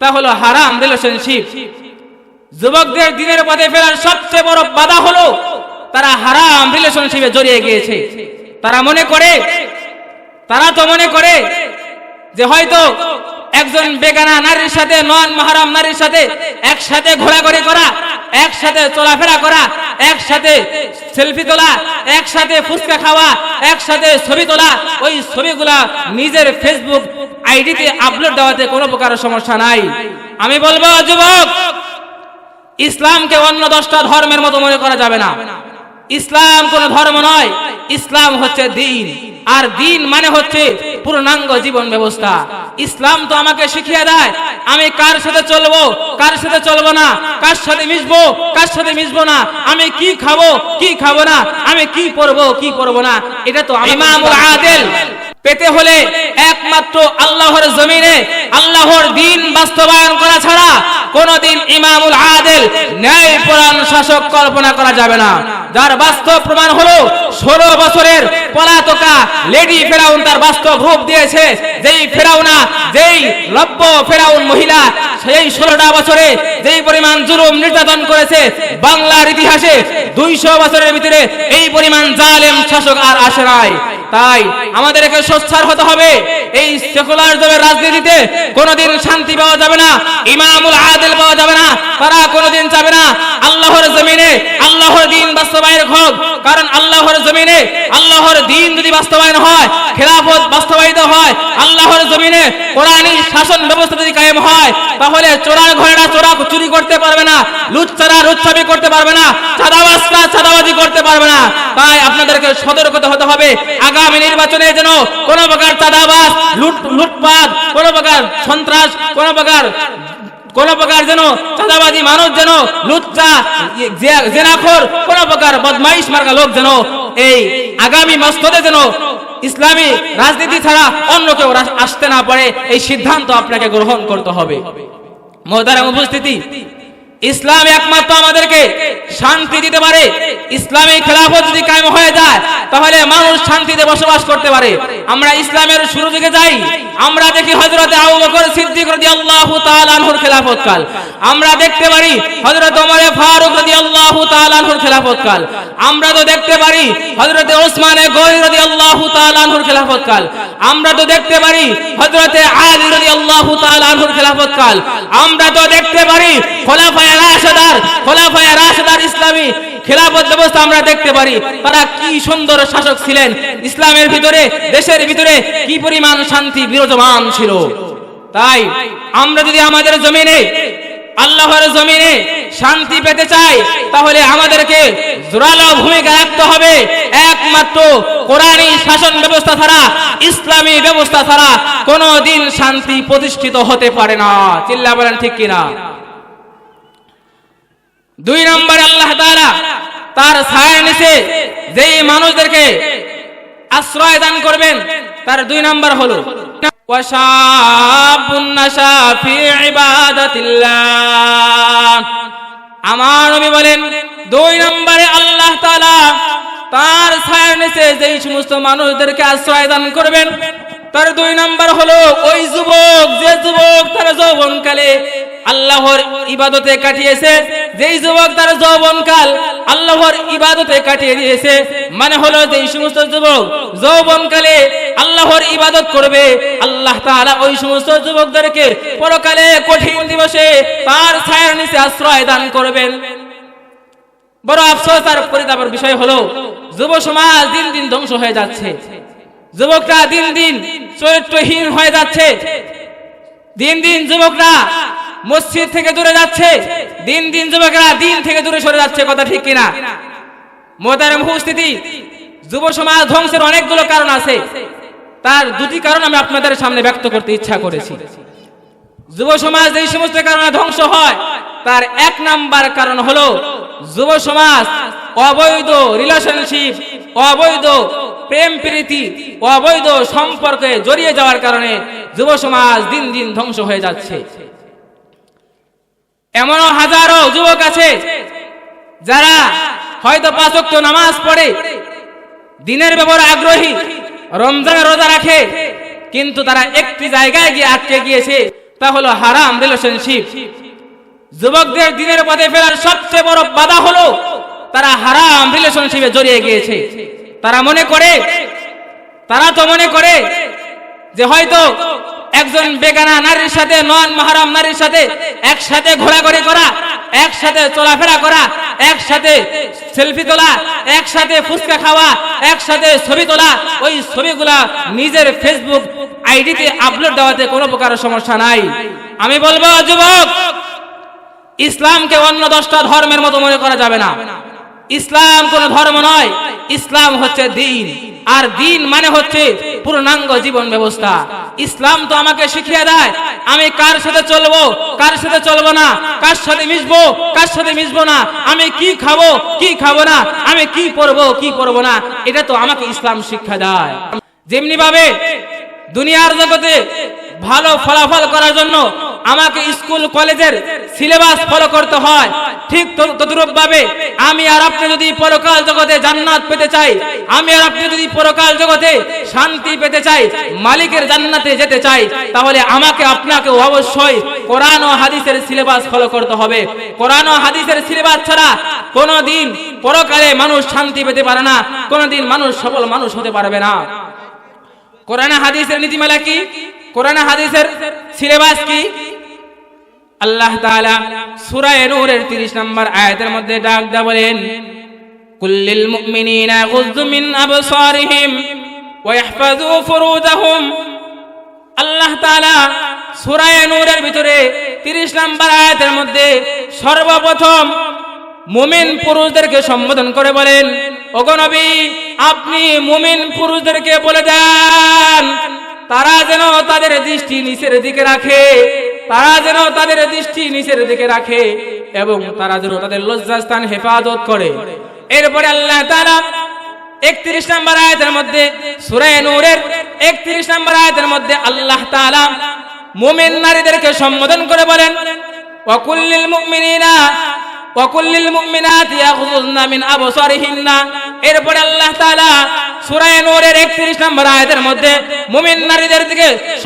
তা হলো হারাম রিলেশনশিপ যুবকদের দিনের পথে ফেরার সবচেয়ে বড় বাধা হলো তারা হারাম রিলেশনশিপে জড়িয়ে গিয়েছে। তারা মনে করে, তারা তো মনে করে যে হয়তো একজন বেগানা নারীর সাথে, নন মাহারাম নারীর সাথে একসাথে ঘোরাঘুরি করা, একসাথে চলাফেরা করা, একসাথে সেলফি তোলা, একসাথে ফুচকা খাওয়া, একসাথে ছবি তোলা, ওই ছবিগুলা নিজের ফেসবুক আইডিতে আপলোড দেওয়াতে কোনো প্রকার সমস্যা নাই। আমি বলব যুবক ইসলামকে অন্য দশটা ধর্মের মতো মনে করা যাবে না। ইসলাম কোন ধর্ম নয় ইসলাম হচ্ছে দিন। আর দিন মানে হচ্ছে পূর্ণাঙ্গ জীবন ব্যবস্থা। ইসলাম তো আমাকে শিখিয়ে দেয় আমি কার সাথে চলবো কার সাথে চলবো না কার সাথে মিশবো কার সাথে মিশবো না আমি কি খাব কি খাব না আমি কি পরবো কি পরবো না এটা তো ইমামুল আদেল। পেতে হলে একমাত্র আল্লাহর জমিনে আল্লাহর দিন বাস্তবায়ন করা ছাড়া কোনদিন ইমামুল আদেল, ন্যায় পরাণ শাসক কল্পনা করা যাবে না। যার বাস্তব প্রমাণ হলো ষোলো বছরের পলাতকা লেডি ফেরাউন তার বাস্তব রূপ দিয়েছে। যেই ফেরাউনা, যেই লব্য ফেরাউন মহিলা সেই ষোলোটা বছরে যেই পরিমাণ জুলুম নির্যাতন করেছে বাংলার ইতিহাসে দুইশো বছরের ভিতরে এই পরিমাণ জালেম, শাসক আর আসে নাই। তাই হতে হবে, এই সেকুলার দলের রাজনীতিতে শান্তি পাওয়া যাবে না, ইমামুল আদেল পাওয়া যাবে না, তারা কোনোদিন যাবে না। আল্লাহর জমিনে আল্লাহর দিন বাস্তবায়ন হোক, কারণ আল্লাহর জমিনে আল্লাহর দিন যদি বাস্তবায়ন হয়, খেলাফত বাস্তবায়িত হয়, আল্লাহর জমিনে কোরআনী শাসন ব্যবস্থা যদি কায়েম হয়, তাহলে চোরার ঘরেরা চোরা চুরি করতে পারবে না লুচ্চারা লুচ্ছাবি করতে পারবে না, চাঁদাবাজরা চাঁদাবাজি করতে পারবে না। তাই আপনাদেরকে সতর্কতা হতে হবে, আগামী নির্বাচনে যেন কোনো প্রকার চাঁদাবাজ, লুট, লুটপাট, কোনো প্রকার সন্ত্রাস, কোন প্রকার কোন প্রকার যেন চাঁদাবাজি মানুষ যেন, লুচ্চা, জে- জেনাখোর, কোন প্রকার বদমাইশ মার্কা লোক যেন এই আগামী মস্তদে যেন ইসলামী রাজনীতি ছাড়া অন্য কেউ আসতে না পারে, এই সিদ্ধান্ত আপনাকে গ্রহণ করতে হবে। মহতারাম উপস্থিতি, ইসলাম একমাত্র আমাদেরকে শান্তি দিতে পারে ইসলামী খেলাফত যদি কায়েম হয়ে যায়, তাহলে মানুষ শান্তিতে বসবাস করতে পারে। আমরা ইসলামের শুরু থেকে যাই, আমরা দেখি হযরত আমরা দেখতে পারি হযরত ফারুক রাদিয়াল্লাহু তাআলা আনহুর আমরা তো দেখতে পারি হযরত ওসমান গনি রাদিয়াল্লাহু আমরা তো দেখতে পারি আলী আমরা তো দেখতে পারি রাশেদার রাশেদার ব্যবস্থা আমরা দেখতে পারি। তারা কি সুন্দর শাসক ছিলেন? ইসলামের ভিতরে, দেশের ভিতরে কি পরিমাণ শান্তি বিরাজমান ছিল? তাই আমরা যদি আমাদের জমিনে, আল্লাহর জমিনে শান্তি পেতে চাই, তাহলে আমাদেরকে জোরালো ভূমিকা রাখতে হবে। একমাত্র কোরআনী শাসন ব্যবস্থা ছাড়া, ইসলামী ব্যবস্থা ছাড়া কোনো দিন শান্তি প্রতিষ্ঠিত হতে পারে না। চিল্লা বলেন ঠিক কিনা? দুই নম্বরে আল্লাহ তাআলা তার ছায়ার নিচে যেই মানুষদেরকে আশ্রয় দান করবেন, তার দুই নাম্বার হলো আমার নবী বলেন, দুই নম্বরে আল্লাহ তাআলা তার ছায়ার নিচে যেই সমস্ত মানুষদেরকে আশ্রয় দান করবেন, তার দুই নাম্বার হলো, ওই যুবক, যে যুবক তার যৌবনকালে আল্লাহর ইবাদতে কাটিয়েছে। যেই যুবক তার যৌবনকাল আল্লাহর ইবাদতে কাটিয়ে দিয়েছে। মানে হলো যেই সমস্ত যুবক যৌবনকালে আল্লাহর ইবাদত করবে। আল্লাহ তাআলা ওই সমস্ত যুবকদেরকে পরকালে কঠিন দিবসে তার ছায়ার নিচে আশ্রয় দান করবেন। বড় আফসোস আর পরিতাপের বিষয় হলো, যুব সমাজ দিন দিন ধ্বংস হয়ে যাচ্ছে। যুবকরা দিন দিন চরিত্রহীন হয়ে যাচ্ছে। দিন দিন যুবকরা মসজিদ থেকে দূরে যাচ্ছে। দিন দিন যুবকরা দিন থেকে দূরে সরে যাচ্ছে, কথা ঠিক কিনা? মোতারাম উপস্থিতি, যুব সমাজ ধ্বংসের অনেকগুলো কারণ আছে। তার দুটি কারণ আমি আপনাদের সামনে ব্যক্ত করতে ইচ্ছা করেছি। যুব সমাজ এই সমস্ত কারণে ধ্বংস হয়, তার এক নাম্বার কারণ হলো যুব সমাজ অবৈধ রিলেশনশিপ অবৈধ প্রেম প্রীতি, অবৈধ সম্পর্কে জড়িয়ে যাওয়ার কারণে যুব সমাজ দিন দিন ধ্বংস হয়ে যাচ্ছে। এমনও হাজারো যুবক আছে যারা হয়তো পাঁচ ওয়াক্ত নামাজ পড়ে, দিনের ব্যাপারে আগ্রহী রমজান রোজা রাখে, কিন্তু তারা একটি জায়গায় গিয়ে আটকে গিয়েছে, তা হলো হারাম রিলেশনশিপ যুবকদের দিনের পথে ফেরার সবচেয়ে বড় বাধা হলো তারা হারাম রিলেশনশিপে জড়িয়ে গিয়েছে। তারা মনে করে, তারা তো মনে করে যে হয়তো একজন বেগানা নারীর সাথে, নন মাহারাম নারীর সাথে একসাথে ঘোরাঘুরি করা, একসাথে চলাফেরা করা, একসাথে সেলফি তোলা, একসাথে ফুচকা খাওয়া, একসাথে ছবি তোলা, ওই ছবিগুলা নিজের ফেসবুক আইডিতে আপলোড দেওয়াতে কোনো প্রকার সমস্যা নাই। আমি বলব, যুবক, ইসলামকে অন্য দশটা ধর্মের মতো মনে করা যাবে না। ইসলাম কোন ধর্ম নয়, ইসলাম হচ্ছে দিন। আর দিন মানে হচ্ছে পূর্ণাঙ্গ জীবন ব্যবস্থা। ইসলাম তো আমাকে শিখিয়ে দেয়। আমি কার সাথে চলবো? কার সাথে চলবো না? কার সাথে মিশবো? কার সাথে মিশবো না? আমি কি খাব? কি খাব না? আমি কি পরবো? কি পরবো না? এটা তো আমাকে ইসলাম শিক্ষা দেয়। যেমনি ভাবে দুনিয়ার জগতে ভালো ফলাফল করার জন্য আমাকে স্কুল, কলেজের সিলেবাস ফলো করতে হয়। ঠিক তদ্রুপ ভাবে আমি আর আপনি যদি পরকাল জগতে জান্নাত পেতে চাই, আমি আর আপনি যদি পরকাল জগতে শান্তি পেতে চাই, মালিকের জান্নাতে যেতে চাই, তাহলে আমাকে, আপনাকে অবশ্যই কোরআন ও হাদিসের সিলেবাস ফলো করতে হবে। কোরআন ও হাদিসের সিলেবাস ছাড়া কোনোদিন পরকালে মানুষ শান্তি পেতে পারে না, কোনোদিন মানুষ সফল মানুষ হতে পারবে না। কোরআন হাদিসের নীতিমালা কি? কোরআন হাদিসের সিলেবাস কি? আল্লাহ তাআলা সূরা নূরের 30 নম্বর আয়াতের মধ্যে ডাক দা বলেন কুল্লিল মুমিনিনা গুযু মিন আবসারিহিম ওয়া ইহফাযু ফুরুজাহুম। আল্লাহ তাআলা সূরা নূরের ভিতরে 30 নম্বর আয়াতের মধ্যে সর্বপ্রথম মুমিন পুরুষদেরকে সম্বোধন করে বলেন, ওগো নবী, আপনি মুমিন পুরুষদেরকে বলে দেন তারা যেন তাদের দৃষ্টি নিচের দিকে রাখে, তারা যেন তাদের দৃষ্টি নিচের দিকে রাখে এবং তারা যেন তাদের লজ্জাস্থান হেফাজত করে। এরপরে আল্লাহ তাআলা একত্রিশ নম্বর আয়াতের মধ্যে, সূরা নূরের একত্রিশ নম্বর আয়াতের মধ্যে আল্লাহ তাআলা মুমিন নারীদেরকে সম্বোধন করে বলেন ওয়াকুল্লিল মুমিনিনা ওয়াকুল্লিল মুমিনাতি ইয়াগযুযনা মিন আবসারিহিন্না। এরপরে আল্লাহ তাআলা সূরা নূরের 31 নম্বর আয়াতের মধ্যে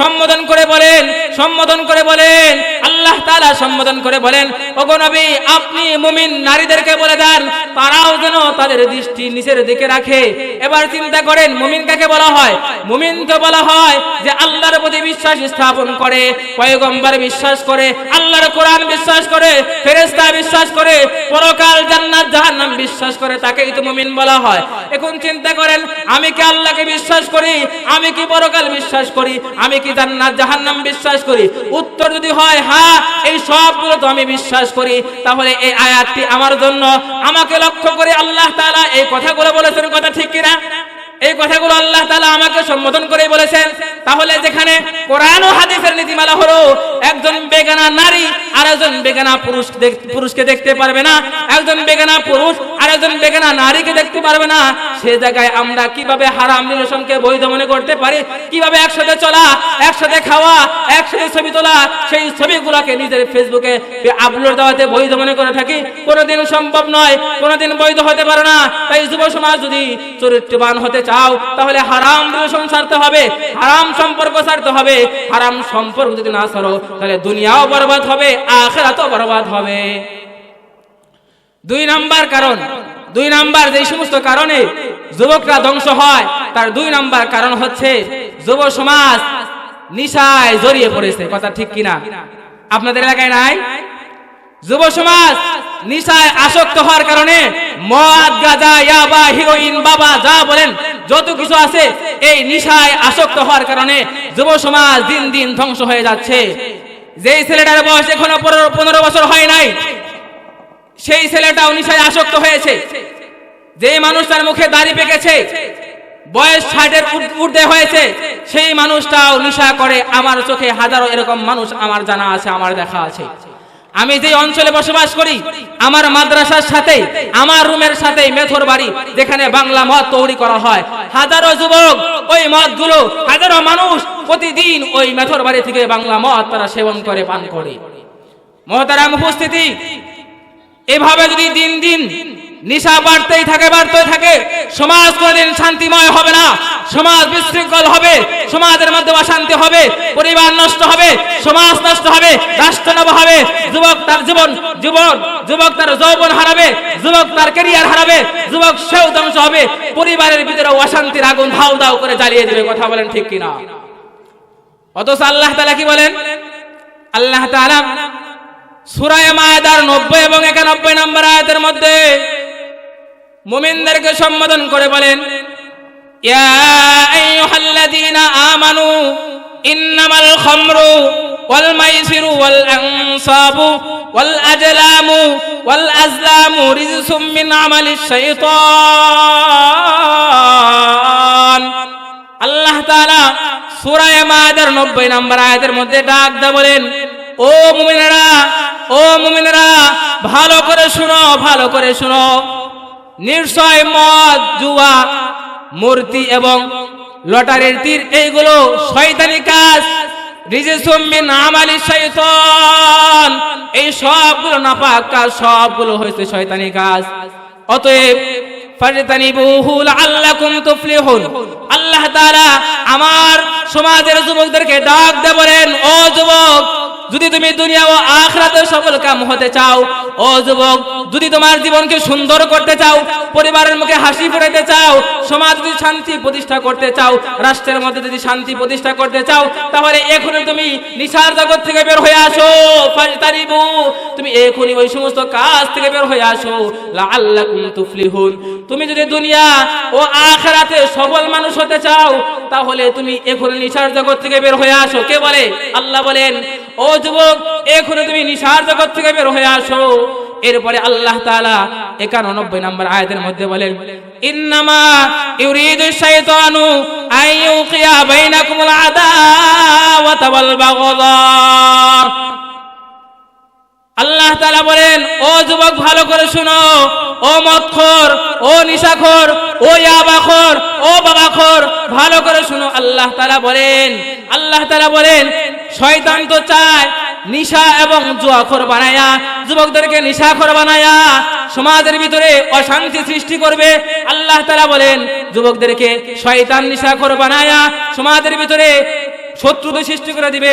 সম্বোধন করে বলেন সম্বোধন করে বলেন আল্লাহ তাআলা সম্বোধন করে বলেন, ওগো নবী, আপনি মুমিন নারীদেরকে বলে দেন, তারাও যেন তাদের দৃষ্টি নিচের দিকে রাখে। এবার চিন্তা করেন, মুমিন কাকে বলা হয়? মুমিন তো বলা হয় যে আল্লাহর প্রতি বিশ্বাস স্থাপন করে, পয়গম্বর বিশ্বাস করে, আল্লাহর কোরআন বিশ্বাস করে, ফেরেশতা বিশ্বাস করে, পরকাল জান্নাত, জাহান্নাম বিশ্বাস করে, তাকেই তো মুমিন বলা হয়। এখন চিন্তা করেন, আমি কি আল্লাহকে বিশ্বাস করি? আমি কি পরকাল বিশ্বাস করি? আমি কি জান্নাত, জাহান্নাম বিশ্বাস করি? উত্তর যদি হয় হ্যাঁ এই সবগুলো তো আমি বিশ্বাস করি। তাহলে এই আয়াতটি আমার জন্য। আমাকে লক্ষ্য করে আল্লাহ তাআলা এই কথাগুলো বলেছেন, কথা ঠিক কিনা? এই কথাগুলো আল্লাহ তাআলা আমাকে সম্বোধন করে বলেছেন। তাহলে যেখানে কোরআন ও হাদিসের নীতিমালা হলো, একজন বেগানা নারী আর একজন বেগানা পুরুষ পুরুষকে দেখতে পারবে না। একজন বেগানা পুরুষ আর একজন বেগানা নারীকে দেখতে পারবে না। সে জায়গায় আমরা কীভাবে হারাম রিলেশনকে বৈধ মনে করতে পারি? কীভাবে একসাথে চলা, একসাথে খাওয়া, একসাথে ছবি তোলা, সেই ছবিগুলোকে নিজের ফেসবুকে আপলোড দেওয়াতে বৈধ মনে করে থাকি? কোনোদিন সম্ভব নয়, কোনোদিন বৈধ হতে পারে না। তাই যুব সমাজ যদি চরিত্রবান হতে চাও, তাহলে হারাম রিলেশন ছাড়তে হবে, হারাম সম্পর্ক ছাড়তে হবে। হারাম সম্পর্ক যদি না ছাড়ো তাহলে দুনিয়াও বরবাদ হবে, আখেরাতও বরবাদ হবে। দুই নাম্বার কারণ, দুই নাম্বার যে সমস্ত কারণে যুবকরা ধ্বংস হয়, তার দুই নাম্বার কারণ হচ্ছে যুব সমাজ নিশায় জড়িয়ে পড়েছে, কথা ঠিক কিনা? আপনাদের এলাকায় নাই? যুব সমাজ নিশায় আসক্ত হওয়ার কারণে মদ, গাঁজা, ইয়াবা, হিরোইন, বাবা, যা বলেন, যত কিছু আছে, এই নিশায় আসক্ত হওয়ার কারণে যুব সমাজ দিন দিন ধ্বংস হয়ে যাচ্ছে। যেই ছেলেটার বয়স এখনও পনেরো- বছর হয় নাই, সেই ছেলেটাও নিশায় আসক্ত হয়েছে। যে মানুষটার মুখে দাড়ি পেকেছে, বয়স ষাটের ঊর্ধ্বে হয়েছে, সেই মানুষটাও নিশা করে, আমার চোখে হাজারো এরকম মানুষ আমার জানা আছে, আমার দেখা আছে। আমি যে অঞ্চলে বসবাস করি, আমার মাদ্রাসার সাথে, আমার রুমের সাথে মেথর বাড়ি, যেখানে বাংলা মদ তৈরি করা হয়। হাজারো যুবক ওই মদগুলো হাজারো মানুষ প্রতিদিন ওই মেথর বাড়ি থেকে বাংলা মদ তারা সেবন করে, পান করে। মহতারাম উপস্থিতি, এভাবে যদি দিন দিন নিশা বাড়তেই থাকে বাড়তেই থাকে। সমাজ কোনদিন শান্তিময় হবে না। সমাজ বিশৃঙ্খল হবে। সমাজের মধ্যে অশান্তি হবে। পরিবার নষ্ট হবে। সমাজ নষ্ট হবে। রাষ্ট্র নব হবে। যুবক তার জীবন জীবন যুবক তার যৌবন হারাবে। যুবক তার ক্যারিয়ার হারাবে। যুবক সেও ধ্বংস হবে। পরিবারের ভিতরে অশান্তির আগুন ধাও ধাও করে জ্বালিয়ে দেবে। কথা বলেন ঠিক কিনা? অথচ আল্লাহ তাআলা কি বলেন? আল্লাহ তাআলা সূরায়ে মায়েদার 90 এবং 91 নম্বর আয়াতের মধ্যে মুমিনদেরকে সম্বোধন করে বলেন আমানু, ইন্নামাল খামরু ওয়াল মাইসিরু ওয়াল আনসাবু ওয়াল আজলামু ওয়াল আজলামু রিজসুম মিন আমালিশ শাইতান। আল্লাহ তাআলা সূরা মায়েদার 90 নম্বর আয়াতের মধ্যে ডাক দা বলেন, ও মুমিনেরা ও মুমিনেরা, ভালো করে শুনো, ভালো করে শুনো। নিশ্চয় মদ, জুয়া, মূর্তি এবং লটারির তীর, এইগুলো শয়তানি কাজ। আল্লাহ এই সবগুলো নাপাক কাজ, সবগুলো হয়েছে কাজ। অতএব লাআল্লাকুম তুফলিহুন। আল্লাহ তাআলা আমার সমাজের যুবকদেরকে ডাক দে বলেন, ও যুবক, যদি তুমি দুনিয়া ও আখরাতে সফল কাম হতে চাও, ও যুবক, যদি তোমার জীবনকে সুন্দর করতে চাও, পরিবারের মুখে হাসি ফোটাতে চাও, সমাজ যদি শান্তি প্রতিষ্ঠা করতে চাও, রাষ্ট্রের মধ্যে যদি শান্তি প্রতিষ্ঠা করতে চাও, তাহলে এখনই তুমি নিশার জগৎ থেকে বের হয়ে আসো। ফাজতানিবু তুমি এখনই ওই সমস্ত কাজ থেকে বের হয়ে আসো। লাআল্লাকুম তুফলিহুন, তুমি যদি দুনিয়া ও আখেরাতে সফল মানুষ হতে চাও, তাহলে তুমি এখনই নিশার জগৎ থেকে বের হয়ে আসো। কে বলে? আল্লাহ বলেন, ও যুবক এখনই তুমি নিশার জগৎ থেকে বের হয়ে আসো। এরপরে আল্লাহ তাআলা 91 নম্বর আয়াতের মধ্যে বলেন, ইন্নামা ইউরিদু শাইতানু আইয়ুকিয়া বাইনাকুমুল আদাওয়াতা ওয়াল বাগদা। আল্লাহ তালা বলেন, ও যুবক, ভালো করে শুনো। ও মদখোর, ও নিশাখোর, ও ইয়াবাখোর, ও বাবাখোর, ভালো করে শুনো। আল্লাহ তাআলা বলেন, আল্লাহ তাআলা বলেন, শয়তান তো চায় নিশা এবং জুয়াখোর বানায়া, যুবকদেরকে নিশাখোর বানায়া, সমাজের ভিতরে অশান্তি সৃষ্টি করবে। আল্লাহ তালা বলেন, যুবকদেরকে শয়তান নিশাখোর বানায়া, সমাজের ভিতরে শত্রুতা সৃষ্টি করে দিবে,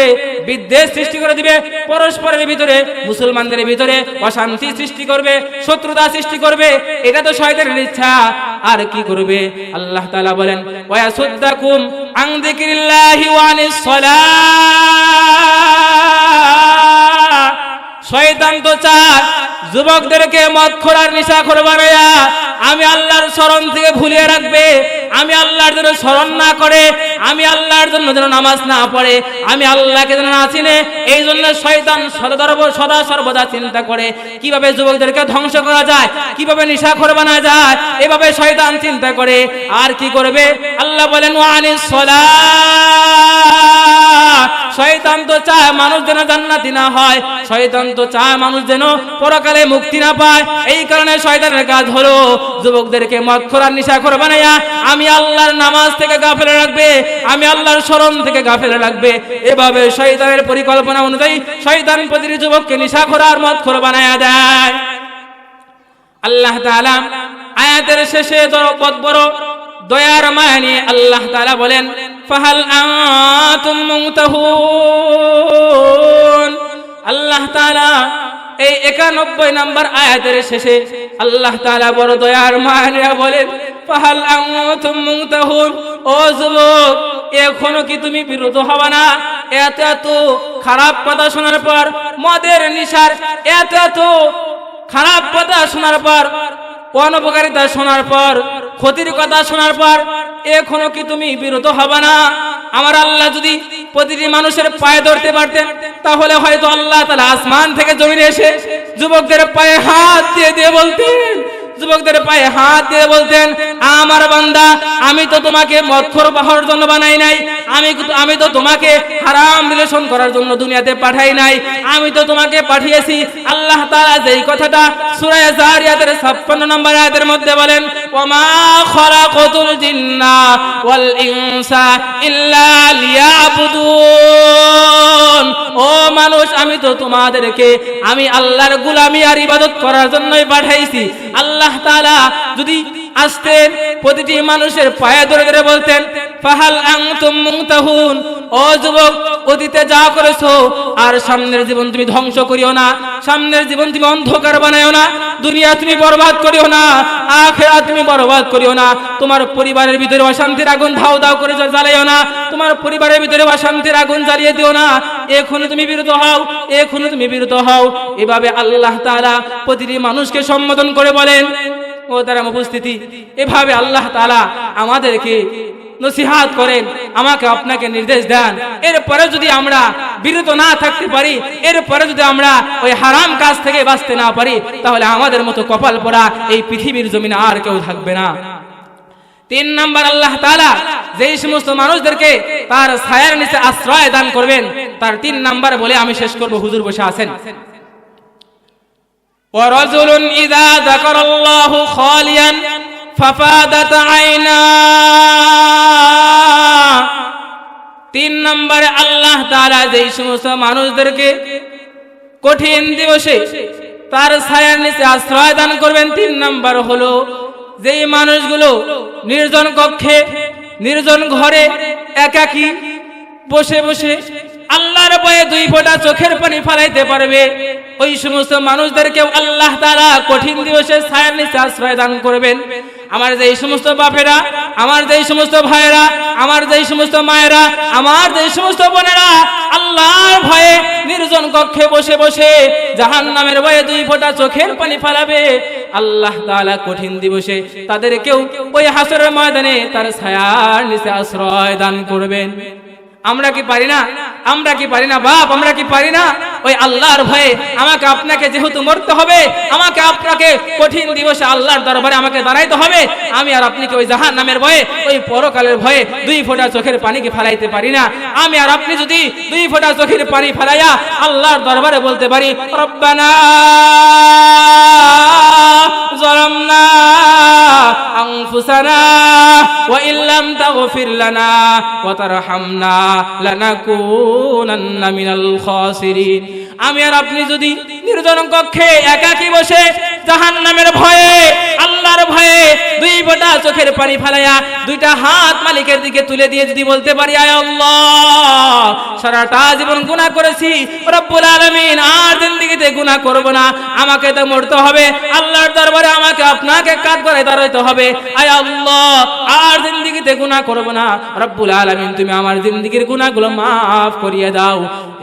বিদ্বেষ সৃষ্টি করে দিবে, পরস্পরের ভিতরে, মুসলমানদের ভিতরে অশান্তি সৃষ্টি করবে, শত্রুতা সৃষ্টি করবে, এটা তো শয়তানের ইচ্ছা। আর কি করবে? আল্লাহ তাআলা বলেন ওয়া সুদ্দাকুম আন যিকরিল্লাহি ওয়া আনিস সালাহ শয়তান তো চার যুবকদেরকে মদ খোরার নিশা বানায়া আমি আল্লাহর স্মরণ থেকে ভুলিয়ে রাখবে। আমি আল্লাহর জন্য স্মরণ না করে, আমি আল্লাহর জন্য যেন নামাজ না পড়ে, আমি আল্লাহকে যেন না চিনে, এই জন্য শয়তান সদর্ব, সদা সর্বদা চিন্তা করে, কীভাবে যুবকদেরকে ধ্বংস করা যায়, কীভাবে নিশা খোর বানা যায়, এভাবে শয়তান চিন্তা করে, আর কি করবে? আল্লাহ বলেন ওয়ানিস সালাহ শয়তান তো চায় মানুষ যেন জান্নাতি না হয়। শয়তান তো চায় মানুষ যেন পরকালে মুক্তি না পায়। এই কারণে শয়তানের কাজ হলো যুবকদেরকে মদ খোরার নিশা করে বানাইয়া আমি আল্লাহর নামাজ থেকে গাফেলে রাখবে, আমি আল্লাহর স্মরণ থেকে গাফেলে রাখবে। এভাবে শয়তানের পরিকল্পনা অনুযায়ী শয়তান প্রতিটি যুবককে নিশা খোরার মদ খোর বানাইয়া দেয়। আল্লাহ তাআলা আয়াতের শেষে বড় দয়ার মায়া নিয়ে আল্লাহ তাআলা বলেন ফাহাল আনতুম মুনতাহুন আল্লাহ তাআলা এই একানব্বই নম্বর আয়াতের শেষে আল্লাহ তাআলা বড় দয়ার মায়া বলেন, ফাহাল আনতুম মুনতাহুন ও যুবক, এখনও কি তুমি বিরত হবা না? এত এত খারাপ কথা শোনার পর, মদের নিশার এত এত খারাপ কথা শোনার পর, অনপকারিতা শোনার পর ক্ষতির কথা শোনার পর, এখনও কি তুমি বিরত হবে না? আমার আল্লাহ যদি প্রতিটি মানুষের পায়ে ধরতে পারতেন, তাহলে হয়তো আল্লাহ তালা আসমান থেকে জমিনে এসে যুবকদের পায়ে হাত দিয়ে দিয়ে বলতেন যুবকদের পায়ে হাত দিয়ে বলতেন, আমার বান্দা, আমি তো তোমাকে মক্ষর পাহাড়ের জন্য বানাই নাই। আমি আমি তো তোমাকে হারাম রিলেশন করার জন্য দুনিয়াতে পাঠাই নাই। আমি তো তোমাকে পাঠিয়েছি। আল্লাহ তাআলা যেই কথাটা সূরা জারিয়াতের 56 নম্বর আয়াতের মধ্যে বলেন, ওমা খলাকাতুল জিন্না ওয়াল ইনসা ইল্লা লিয়াবুদুন আমি তো তোমাদেরকে আমি আল্লাহর গুলামি আর ইবাদত করার জন্যই পাঠাইছি। আল্লাহ তাআলা যদি আসতেন, প্রতিটি মানুষের পায়ে ধরে ধরে বলতেন, ফাহাল আনতুম মুনতাহুন। ও যুবক, অতীতে যা করেছ, আর সামনের জীবন তুমি ধ্বংস করিও না। সামনের জীবন তুমি অন্ধকার বানাইও না। দুনিয়া তুমি বরবাদ করিও না। আখেরা তুমি বরবাদ করিও না। তোমার পরিবারের ভিতরে অশান্তির আগুন ধাও দাও করে জ্বালাইও না। তোমার পরিবারের ভিতরে অশান্তির আগুন জ্বালিয়ে দিও না। এখনই তুমি বিরত হও এখনই তুমি বিরত হও। এভাবে আল্লাহ তাআলা প্রতিটি মানুষকে সম্বোধন করে বলেন ও তারা উপস্থিতি। এভাবে আল্লাহ তাআলা আমাদেরকে নসিহাত করেন, আমাকে আপনাকে নির্দেশ দেন। এরপরে যদি আমরা বিরত না থাকতে পারি, এরপরে যদি আমরা ওই হারাম কাজ থেকে বাঁচতে না পারি, তাহলে আমাদের মতো কপাল পড়া এই পৃথিবীর জমিনে আর কেউ থাকবে না। তিন নাম্বার, আল্লাহ তাআলা যেই সমস্ত মানুষদেরকে তার ছায়ার নিচে আশ্রয় দান করবেন, তার তিন নাম্বার বলে আমি শেষ করব। হুজুর বসে আছেন। ورجل إذا ذكر الله خاليا ففادت عيناه তিন নম্বরে আল্লাহ তাআলা যেই সমস্ত মানুষদেরকে কঠিন দিবসে তার ছায়ার নিচে আশ্রয় দান করবেন তিন নাম্বার হলো যেই মানুষগুলো নির্জন কক্ষে নির্জন ঘরে একাকী বসে বসে আল্লাহর ভয়ে দুই ফোঁটা চোখের পানি ফালাইতে পারবে। ওই সমস্ত মানুষদেরকে আল্লাহ তারা কঠিন দিবসে ছায়ার নিচে আশ্রয় দান করবেন। আমার যে সমস্ত বাপেরা, আমার যে সমস্ত ভাইয়েরা, আমার যে সমস্ত মায়েরা, আমার যে সমস্ত বোনেরা, আল্লাহর ভয়ে নির্জন কক্ষে বসে বসে জাহান নামের ভয়ে দুই ফোঁটা চোখের পানি ফালাবে। আল্লাহ তাআলা কঠিন দিবসে তাদের কেউ ওই হাসরের ময়দানে তার ছায়ার নিচে আশ্রয় দান করবেন। আমরা কি পারি না? আমরা কি পারি না বাপ? আমরা কি পারি না? ওই আল্লাহর ভয়ে আমাকে আপনাকে যেহেতু মরতে হবে, আমাকে আপনাকে কঠিন দিবসে আল্লাহর দরবারে আমাকে দাঁড়াইতে হবে। আমি আর আপনি কি ওই জাহান নামের ভয়ে, ওই পরকালের ভয়ে দুই ফোঁটা চোখের পানিকে ফেলাইতে পারি না? আমি আর আপনি যদি দুই ফোঁটা চোখের পানি ফেলাইয়া আল্লাহর দরবারে বলতে পারি, রব্বানা ظلمنا أنفسنا وإن لم تغفر لنا وترحمنا لنكونن من الخاسرين আমি আর আপনি যদি নির্জন কক্ষে একাকি বসে জাহান নামের ভয়ে আল্লাহর ভয়ে দুই ফোঁটা চোখের পানি ফেলাইয়া দুইটা হাত মালিকের দিকে তুলে দিয়ে যদি বলতে পারি আয় আল্লাহ সারাটা জীবন গুনাহ করেছি রব্বুল আলামিন আর জিন্দেগিতে গুনাহ করব না আমাকে তো মরতে হবে আল্লাহর দরবারে আমাকে আপনাকে কাজ করে দাঁড়াইতে হবে। আয় আল্লাহ, আর জিন্দিগিতে গুণা করব না। রব্বুল আলমিন, তুমি আমার জিন্দিগির গুণাগুলো মাফ করিয়ে দাও।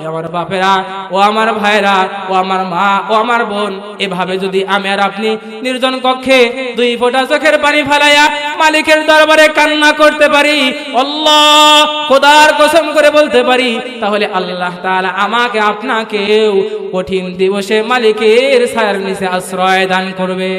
আমার বাপেরা, ও আমার ভাইরা ও আমার মা, ও আমার বোন, এভাবে যদি আমি আর আপনি নির্জন কক্ষে দুই ফোঁটা চোখের পানি ফেলাইয়া মালিকের দরবারে কান্না করতে পারি, আল্লাহ, খোদার কসম করে বলতে পারি, তাহলে আল্লাহ তাআলা আমাকে, আপনাকেও কঠিন দিবসে মালিকের ছায়ার নিচে আশ্রয় দান করবে।